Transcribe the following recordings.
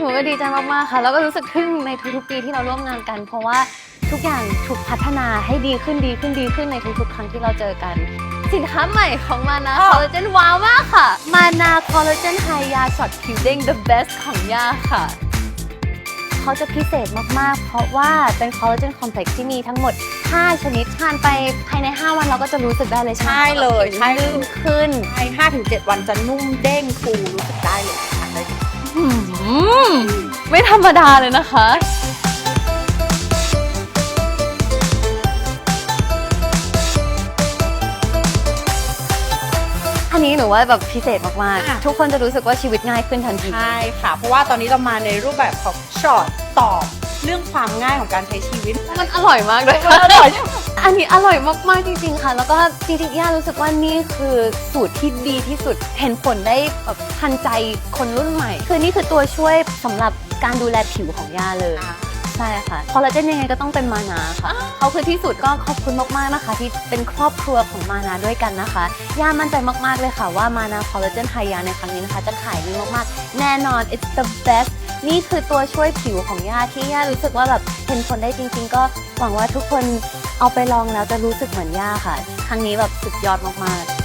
นูก็ดีใจมากๆค่ะ แล้วก็รู้สึกทึ่งในทุกๆปีที่เราร่วมงานกัน เพราะว่าทุกอย่างถูกพัฒนาให้ดีขึ้นดีขึ้นดีขึ้นในทุกๆครั้งที่เราเจอกัน สินค้าใหม่ของมานาคอลลาเจนว้าวมากค่ะ มานาคอลลาเจนไฮยาช็อตผิวเด้ง the best ของย่าค่ะ เขาจะพิเศษมากๆ เพราะว่าเป็นคอลลาเจนคอมเพล็กซ์ที่มีทั้งหมด 5 ชนิดทานไปภายใน 5 วันเราก็จะรู้สึกได้เลยใช่ไหมใช่เลยใช่ ลื่นขึ้น ใช่ห้าถึงเจ็ดวันจะนุ่มเด้งฟูรู้สึกได้เลยค่ะ ได้หืม ไม่ธรรมดาเลยนะคะ อันนี้หนูว่าแบบพิเศษมากๆทุกคนจะรู้สึกว่าชีวิตง่ายขึ้นทันที ใช่ค่ะ เพราะว่าตอนนี้เรามาในรูปแบบของช็อตตอบ เรื่องความง่ายของการใช้ชีวิตมันอร่อยมากเลยมันอร่อยใช่ไหม อันนี้อร่อยมากๆจริง ๆ ค่ะ แล้วก็จริงๆย่ารู้สึกว่านี่คือสูตรที่ดีที่สุดเห็นผลได้แบบทันใจคนรุ่นใหม่ คือนี่คือตัวช่วยสำหรับการดูแลผิวของย่าเลย ใช่ค่ะคอลลาเจนยังไงก็ต้องเป็นมานาค่ะเขาคือที่สุดก็ขอบคุณมากๆนะคะ ที่เป็นครอบครัวของมานาด้วยกันนะคะย่ามั่นใจมากๆเลยค่ะว่ามานาคอลลาเจนไฮยาในครั้งนี้นะคะ จะขายดีมากๆ แน่นอน it's the best นี่คือตัวช่วยผิวของย่าที่ย่ารู้สึกว่าแบบเห็นผลได้จริง ๆ ก็หวังว่าทุกคน เอาไปลองแล้วจะรู้สึกเหมือนย่าค่ะ ครั้งนี้แบบสุดยอดมากๆ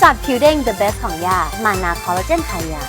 ช็อตผิวเด้ง the best ของย่ามานาคอลลาเจนไฮยา